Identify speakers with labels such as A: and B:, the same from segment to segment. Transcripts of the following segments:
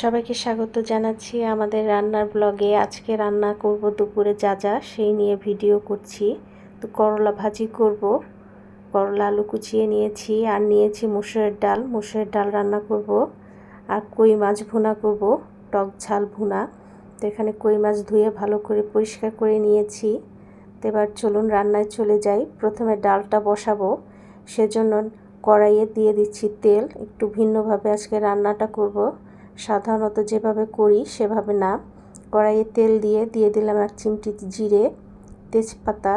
A: সবাইকে স্বাগত জানাচ্ছি আমাদের রান্নার ব্লগে আজকে রান্না করব দুপুরে যা যা, সেই নিয়ে ভিডিও করছি। তো করলা ভাজি করব। করলা আলু কুচিয়ে নিয়েছি আর নিয়েছি মুসুরের ডাল। মুসুরের ডাল রান্না করব। আর কই মাছ ভুনা করব, টক ঝাল ভুনা। তো এখানে কই মাছ ধুয়ে ভালো করে পরিষ্কার করে নিয়েছি। তো এবার চলুন রান্নায় চলে যাই। প্রথমে ডালটা বসাবো। সেজন্য কড়াইয়ে দিয়ে দিচ্ছি তেল। একটু ভিন্নভাবে আজকে রান্নাটা করব। সাধারণত যেভাবে করি সেভাবে না। কড়াইয়ে তেল দিয়ে দিয়ে দিলাম এক চিমটি জিরে, তেজপাতা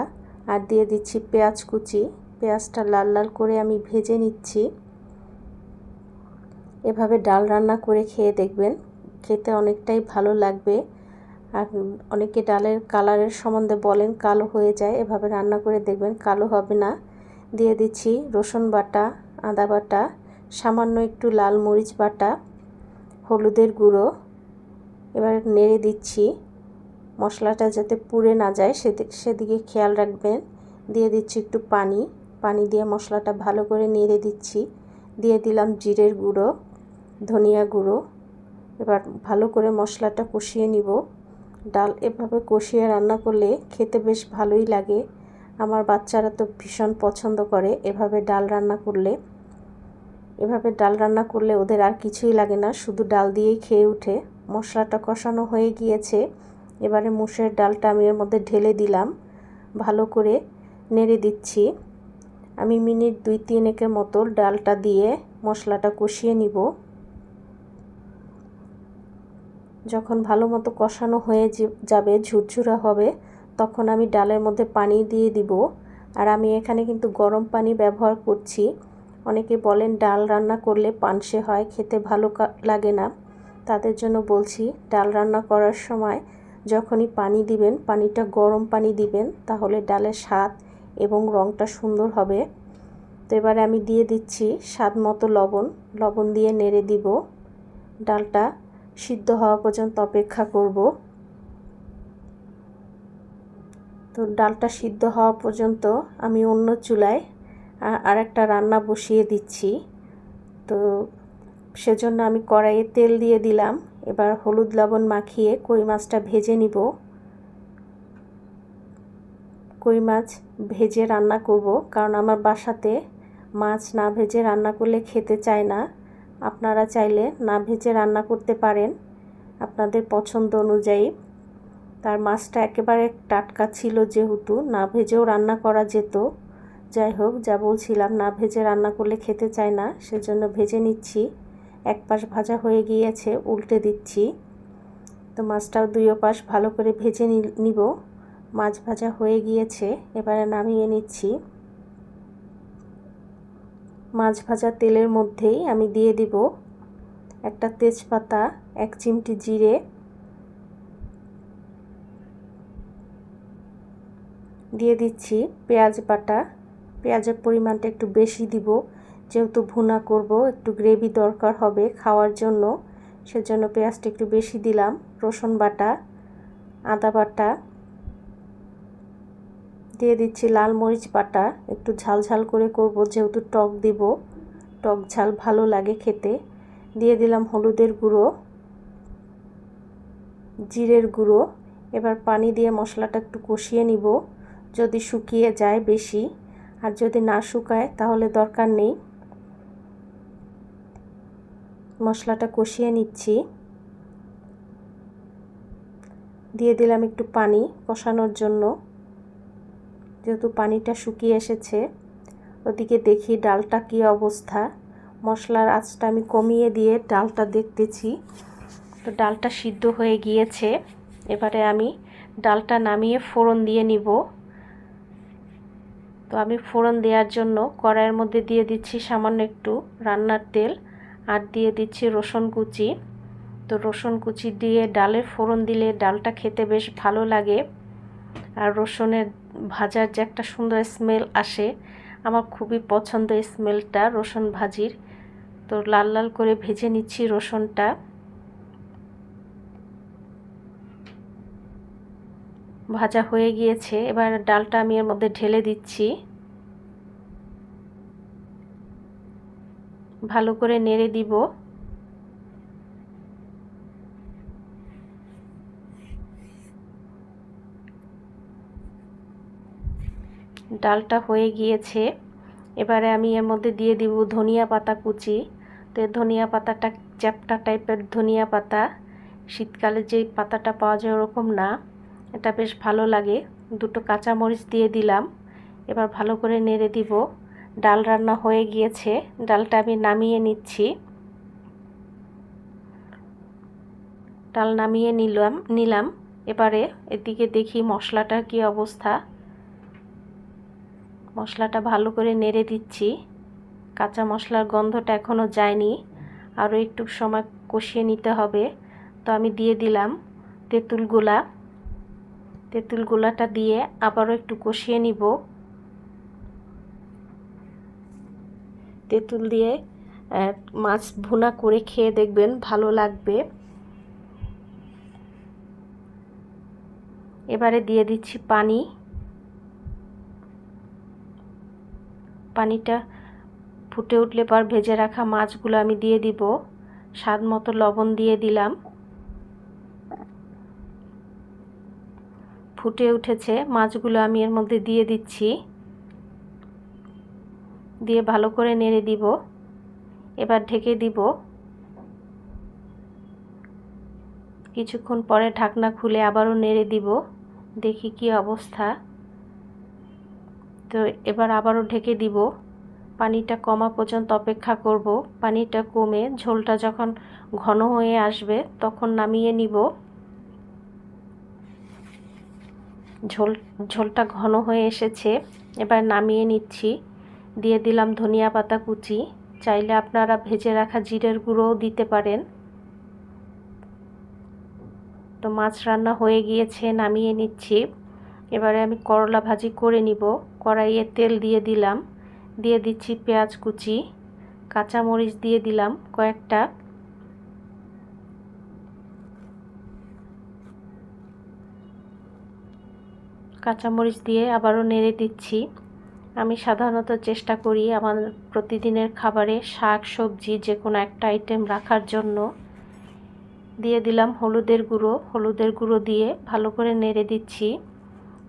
A: আর দিয়ে দিচ্ছি পেঁয়াজ কুচি। পেঁয়াজটা লাল লাল করে আমি ভেজে নিচ্ছি। এভাবে ডাল রান্না করে খেয়ে দেখবেন, খেতে অনেকটাই ভালো লাগবে। আর অনেকে ডালের কালারের সম্বন্ধে বলেন কালো হয়ে যায়, এভাবে রান্না করে দেখবেন কালো হবে না। দিয়ে দিচ্ছি রসুন বাটা, আদা বাটা, সামান্য একটু লাল মরিচ বাটা। হলুদের গুঁড়ো। এবার নেড়ে দিচ্ছি। মশলাটা যাতে পুড়ে না যায় সেদিকে খেয়াল রাখবেন। দিয়ে দিচ্ছি একটু পানি। পানি দিয়ে মশলাটা ভালো করে নেড়ে দিচ্ছি। দিয়ে দিলাম জিরের গুঁড়ো, ধনিয়া গুঁড়ো। এবার ভালো করে মশলাটা কষিয়ে নিব। ডাল এভাবে কষিয়ে রান্না করলে খেতে বেশ ভালোই লাগে। আমার বাচ্চারা তো ভীষণ পছন্দ করে এভাবে ডাল রান্না করলে। এভাবে ডাল রান্না করলে ওদের আর কিছুই লাগে না, শুধু ডাল দিয়েই খেয়ে উঠে। মশলাটা কষানো হয়ে গিয়েছে। এবারে মুসের ডালটা আমি এর মধ্যে ঢেলে দিলাম। ভালো করে নেড়ে দিচ্ছি। আমি মিনিট দুই তিনেকের মতো ডালটা দিয়ে মশলাটা কষিয়ে নিব। যখন ভালো মতো কষানো হয়ে যাবে, ঝুরঝুরা হবে, তখন আমি ডালের মধ্যে পানি দিয়ে দিব। আর আমি এখানে কিন্তু গরম পানি ব্যবহার করছি। অনেকে বলেন ডাল রান্না করলে পানসে হয়, খেতে ভালো লাগে না। তাদের জন্য বলছি, ডাল রান্না করার সময় যখনই পানি দিবেন, পানিটা গরম পানি দিবেন, তাহলে ডালের স্বাদ এবং রঙটা সুন্দর হবে। তো এবারে আমি দিয়ে দিচ্ছি স্বাদ মতো লবণ। লবণ দিয়ে নেড়ে দিব। ডালটা সিদ্ধ হওয়া পর্যন্ত অপেক্ষা করব। তো ডালটা সিদ্ধ হওয়া পর্যন্ত আমি অন্য চুলায় আর একটা রান্না বসিয়ে দিচ্ছি। তো সেজন্য আমি কড়াইয়ে তেল দিয়ে দিলাম। এবার হলুদ লবণ মাখিয়ে কই মাছটা ভেজে নিব। কই মাছ ভেজে রান্না করব, কারণ আমার বাসাতে মাছ না ভেজে রান্না করলে খেতে চায় না। আপনারা চাইলে না ভেজে রান্না করতে পারেন আপনাদের পছন্দ অনুযায়ী। তার মাছটা একেবারে টাটকা ছিল যেহেতু, না ভেজেও রান্না করা যেত। যাই হোক, যা বলছিলাম, না ভেজে রান্না করলে খেতে চায় না, সেজন্য ভেজে নিচ্ছি। এক পাশ ভাজা হয়ে গিয়েছে, উল্টে দিচ্ছি। তো মাছটাও দুই পাশ ভালো করে ভেজে নিব। মাছ ভাজা হয়ে গিয়েছে, এবারে নামিয়ে নিচ্ছি। মাছ ভাজা তেলের মধ্যেই আমি দিয়ে দিব একটা তেজপাতা, এক চিমটি জিরে, দিয়ে দিচ্ছি পেঁয়াজ বাটা। পেঁয়াজের পরিমাণটা একটু বেশি দিব। যেহেতু ভুনা করব, একটু গ্রেভি দরকার হবে খাওয়ার জন্য। সেজন্য পেঁয়াজটা একটু বেশি দিলাম। রসুন বাটা, আদা বাটা, দিয়ে দিচ্ছি লাল মরিচ বাটা। একটু ঝাল ঝাল করে করব, যেহেতু টক দিব। টক ঝাল ভালো লাগে খেতে। দিয়ে দিলাম হলুদের গুঁড়ো, জিরের গুঁড়ো। এবার পানি দিয়ে মশলাটা একটু কষিয়ে নিব। যদি শুকিয়ে যায় বেশি। আর যদি না শুকায়, তাহলে দরকার নেই। মশলাটা কষিয়ে নিচ্ছি। দিয়ে দিলাম একটু পানি কষানোর জন্য। যেহেতু পানিটা শুকিয়ে এসেছে, ওদিকে দেখি ডালটা কী অবস্থা। মশলার আঁচটা আমি কমিয়ে দিয়ে ডালটা দেখতেছি। তো ডালটা সিদ্ধ হয়ে গিয়েছে। এবারে আমি ডালটা নামিয়ে ফোড়ন দিয়ে নিব। তো আমি ফোড়ন দেওয়ার জন্য কড়াইয়ের মধ্যে দিয়ে দিচ্ছি সামান্য একটু রান্নার তেল আর দিয়ে দিচ্ছি রসুন কুচি। তো রসুন কুচি দিয়ে ডালের ফোড়ন দিলে ডালটা খেতে বেশ ভালো লাগে আর রসুনের ভাজার যে একটা সুন্দর স্মেল আসে, আমার খুবই পছন্দ স্মেলটা রসুন ভাজির। তো লাল লাল করে ভেজে নিচ্ছি রসুনটা। ভাজা হয়ে গিয়েছে। এবার ডালটা আমি এর মধ্যে ঢেলে দিচ্ছি। ভালো করে নেড়ে দিব। ডালটা হয়ে গিয়েছে। এবারে আমি এর মধ্যে দিয়ে দিব ধনিয়া পাতা কুচি। তো ধনিয়া পাতাটা চ্যাপটা টাইপের ধনিয়া পাতা। শীতকালে যে পাতাটা পাওয়া যায় ওরকম না। এটা বেশ ভালো লাগে। দুটো কাঁচামরিচ দিয়ে দিলাম। এবার ভালো করে নেড়ে দিব। ডাল রান্না হয়ে গিয়েছে। ডালটা আমি নামিয়ে নিচ্ছি। ডাল নামিয়ে নিলাম নিলাম। এবারে এদিকে দেখি মশলাটার কি অবস্থা। মশলাটা ভালো করে নেড়ে দিচ্ছি। কাঁচা মশলার গন্ধটা এখনও যায়নি। আরও একটু সময় কষিয়ে নিতে হবে। তো আমি দিয়ে দিলাম তেঁতুল গোলা। তেঁতুল গোলাটা দিয়ে আবারও একটু কষিয়ে নিব। তেঁতুল দিয়ে মাছ ভুনা করে খেয়ে দেখবেন ভালো লাগবে। এবারে দিয়ে দিচ্ছি পানি। পানিটা ফুটে উঠলে পর ভেজে রাখা মাছগুলো আমি দিয়ে দিব। স্বাদ মতো লবণ দিয়ে দিলাম। ফুটে উঠেছে, মাছগুলো আমি এর মধ্যে দিয়ে দিচ্ছি। দিয়ে ভালো করে নেড়ে দিব। এবার ঢেকে দিব। কিছুক্ষণ পরে ঢাকনা খুলে আবারও নেড়ে দিব। দেখি কি অবস্থা। তো এবার আবারও ঢেকে দিব। পানিটা কমা পর্যন্ত অপেক্ষা করব। পানিটা কমে ঝোলটা যখন ঘন হয়ে আসবে তখন নামিয়ে নিব। ঝোল, ঝোলটা ঘন হয়ে এসেছে। এবার নামিয়ে নিচ্ছি। দিয়ে দিলাম ধনিয়া পাতা কুচি। চাইলে আপনারা ভেজে রাখা জিরের গুঁড়োও দিতে পারেন। তো মাছ রান্না হয়ে গিয়েছে, নামিয়ে নিচ্ছি। এবারে আমি করলা ভাজি করে নিব। কড়াইয়ে তেল দিয়ে দিলাম। দিয়ে দিচ্ছি পেঁয়াজ কুচি। কাঁচামরিচ দিয়ে দিলাম কয়েকটা। কাঁচামরিচ দিয়ে আবারও নেড়ে দিচ্ছি। আমি সাধারণত চেষ্টা করি আমার প্রতিদিনের খাবারে শাক, সবজি যে কোনো একটা আইটেম রাখার জন্য। দিয়ে দিলাম হলুদের গুঁড়ো। হলুদের গুঁড়ো দিয়ে ভালো করে নেড়ে দিচ্ছি।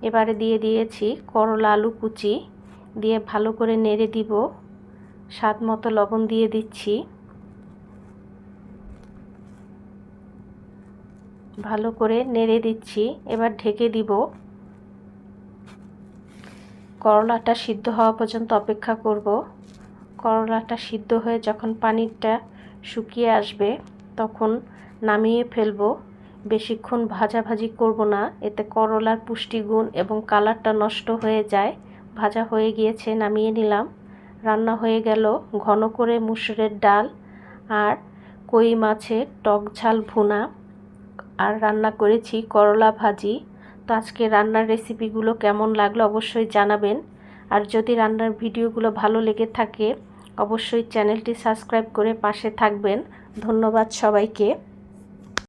A: এবারে দিয়ে দিয়েছি করলা আলু কুচি। দিয়ে ভালো করে নেড়ে দিব। স্বাদ মতো লবণ দিয়ে দিচ্ছি। ভালো করে নেড়ে দিচ্ছি। এবার ঢেকে দিব। করলাটা সিদ্ধ হওয়া পর্যন্ত অপেক্ষা করব। করলাটা সিদ্ধ হয়ে যখন পানিটা শুকিয়ে আসবে, তখন নামিয়ে ফেলব। বেশিক্ষণ ভাজাভাজি করব না, এতে করলার পুষ্টিগুণ এবং কালারটা নষ্ট হয়ে যায়। ভাজা হয়ে গিয়েছে, নামিয়ে নিলাম। রান্না হয়ে গেল। ঘন করে মুসুরের ডাল আর কই মাছের টক ঝাল ভুনা। আর রান্না করেছি করলা ভাজি। তো আজকে রান্নার রেসিপিগুলো কেমন লাগল অবশ্যই জানাবেন। আর যদি রান্নার ভিডিওগুলো ভালো লেগে থাকে, অবশ্যই চ্যানেলটি সাবস্ক্রাইব করে পাশে থাকবেন। ধন্যবাদ সবাইকে।